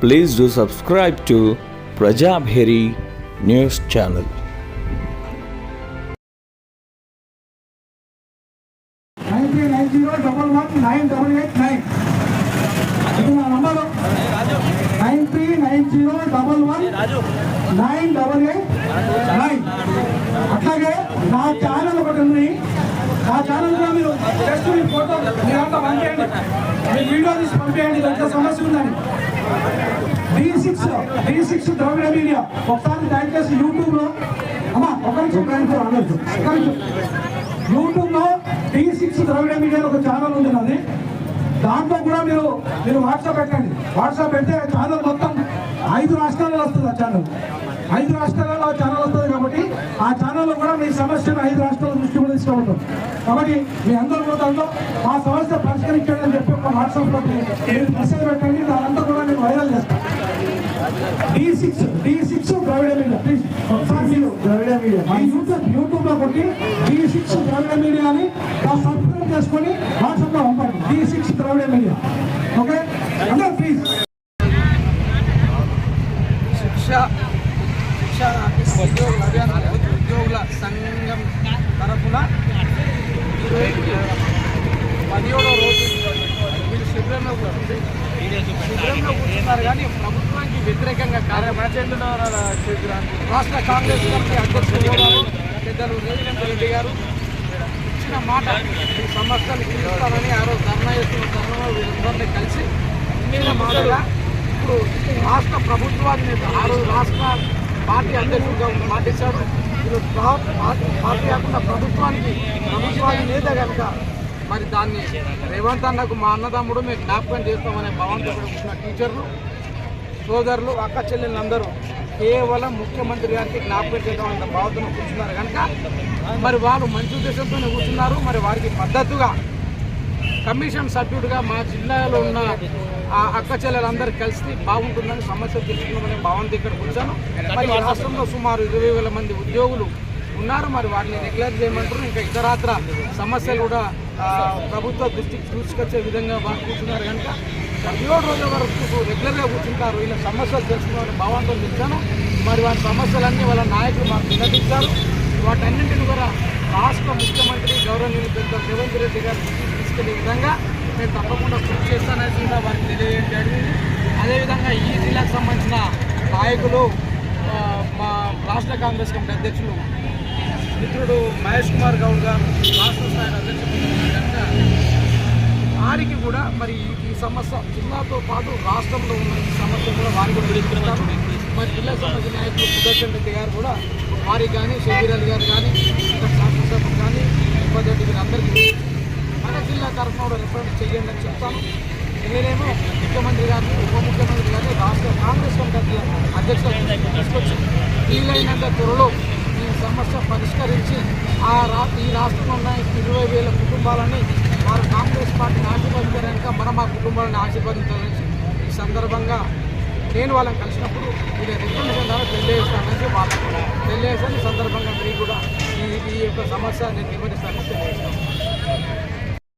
Please do subscribe to Prajabheri News Channel. Nine three nine zero double one nine double eight nine ఇది నా number nine three nine zero double one nine double eight nine అట్లాగే నా channel ఒకటి ఉంది నా channel కూడా మీరు just మీ photo మీరంతా పంపేయండి మీ వీడియో తీసి పంపేయండి దాంట్లో సమస్య ఉందని D six D six Dravida media. ఒకసారి దయచేసి యూట్యూబ్లో అమ్మా ఒక నిమిషం ఒక నిమిషం ఒక నిమిషం. యూట్యూబ్లో టీ సిక్స్ ద్రవిడ మీడియా ఒక ఛానల్ ఉంది నాది. దాంట్లో కూడా మీరు మీరు వాట్సాప్ పెట్టండి. వాట్సాప్ పెడితే ఆ ఛానల్ మొత్తం ఐదు రాష్ట్రాలలో వస్తుంది ఆ ఛానల్. ఐదు రాష్ట్రాలలో ఆ ఛానల్ వస్తుంది కాబట్టి ఆ ఛానల్లో కూడా మీ సమస్యను ఐదు రాష్ట్రాలు దృష్టి కూడా తీసుకుంటాం కాబట్టి మీ అందరూ కూడా దాంట్లో మా సమస్య పరిష్కరించండి అని చెప్పి ఒక వాట్సాప్లో మీరు మెసేజ్ పెట్టండి దానంతా కూడా నేను వైరల్ చేస్తాను D six D six Dravida media please ఒకసారి మీరు ద్రవిడ మీడియా మా యూట్యూబ్ యూట్యూబ్లో కొట్టి డి సిక్స్ ద్రవిడ మీడియా అని సబ్స్క్రైబ్ చేసుకొని వాట్సాప్లో పంపండి. D six Dravida media. Okay? అందరూ ప్లీజ్ శిక్ష శిక్ష ఉద్యోగుల సంఘం పదిహేడో రోజు వీళ్ళు శిబిరంలో కూర్చుంది శిబిరంలో కూర్చున్నారు కానీ ప్రభుత్వానికి వ్యతిరేకంగా కార్యక్రమం రాష్ట్ర కాంగ్రెస్ కమిటీ అధ్యక్షులు గారు పెద్దలు రేవంత్ రెడ్డి గారు ఇచ్చిన మాట ఈ సమస్యలు తీరుస్తామని ఆ రోజు ధర్నా చేస్తున్న తరుణంలో వీళ్ళందరినీ కలిసి ఇచ్చిన మాటగా ఇప్పుడు రాష్ట్ర ప్రభుత్వాన్ని ఆ రోజు రాష్ట్ర పార్టీ అధ్యక్షుడిగా పాటించాడు ఈరోజు పార్టీ పార్టీ కాకుండా ప్రభుత్వానికి ప్రభుత్వాన్ని నేత కనుక మరి దాన్ని రేవంత్ అన్నకు మా అన్నదమ్ముడు మేము జ్ఞాపకం చేస్తామనే భావంతో ఇక్కడ కూర్చున్న టీచర్లు సోదరులు అక్క చెల్లెళ్ళందరూ కేవలం ముఖ్యమంత్రి గారికి జ్ఞాపకం చేయడం అన్న భావతను కూర్చున్నారు కనుక మరి వాళ్ళు మంచి ఉద్దేశంతోనే కూర్చున్నారు. మరి వారికి మద్దతుగా కమిషన్ సభ్యుడిగా మా జిల్లాలో ఉన్న ఆ అక్క చెల్లెలందరూ కలిసి బాగుంటుందని సమస్య తెలుసుకుందామని భావంతో ఇక్కడ కూర్చాను మరి రాష్ట్రంలో సుమారు ఇరవై వేల మంది ఉద్యోగులు ఉన్నారు. మరి వాటిని రెగ్యులర్ చేయమంటారు ఇంకా ఇతరాత్ర సమస్యలు కూడా ప్రభుత్వ దృష్టికి తీసుకొచ్చే విధంగా వారు కూర్చున్నారు కనుక పదిహేడు రోజుల వరకు రెగ్యులర్గా కూర్చుంటారు. వీళ్ళ సమస్యలు తెలుసుకుందామని భావంతో తెచ్చాను మరి వారి సమస్యలన్నీ వాళ్ళ నాయకులు మాకు విన్నటించారు వాటన్నింటిని కూడా రాష్ట్ర ముఖ్యమంత్రి గౌరవనీయులు పెద్ద రేవంత్ రెడ్డి గారు తీసుకెళ్ళే విధంగా. నేను తప్పకుండా కృషి చేస్తానని వారికి తెలియజేయడం జరిగింది. అదేవిధంగా ఈ జిల్లాకు సంబంధించిన నాయకులు మా రాష్ట్ర కాంగ్రెస్ కమిటీ అధ్యక్షులు మిత్రుడు మహేష్ కుమార్ గౌడ్ గారు రాష్ట్ర స్థాయి అధ్యక్షులు వారికి కూడా మరి ఈ- సమస్య జిల్లాతో పాటు రాష్ట్రంలో ఉన్న ఈ సమస్య కూడా వారికి కూడా తెలుసుకుంటారు మరి జిల్లా సంబంధించిన నాయకులు సుదర్శన్ రెడ్డి గారు కూడా వారికి కానీ షబీర్ అలీ గారు కానీ శాసనసభ కానీ రెడ్డి అందరికీ మన కూడా రిఫరెన్స్ చేయండి అని చెప్తాను. నేనేమో ముఖ్యమంత్రి గారిని ఉప ముఖ్యమంత్రి గారిని రాష్ట్ర కాంగ్రెస్ కమిటీ అధ్యక్షులు తీసుకొచ్చి వీలైనంత త్వరలో ఈ సమస్య పరిష్కరించి ఆ రా ఈ రాష్ట్రంలో ఉన్న ఇరవై వేల కుటుంబాలని వారు కాంగ్రెస్ పార్టీని ఆశీర్వదించారనుక మనం ఆ కుటుంబాలను ఆశీర్వదించాలని ఈ సందర్భంగా నేను వాళ్ళని కలిసినప్పుడు ఇది రికమెండేషన్ ద్వారా తెలియజేస్తానని వాళ్ళకు తెలియజేస్తాను ఈ సందర్భంగా మీరు కూడా ఈ ఈ యొక్క సమస్య నేను నివారిస్తానని తెలియజేస్తాను.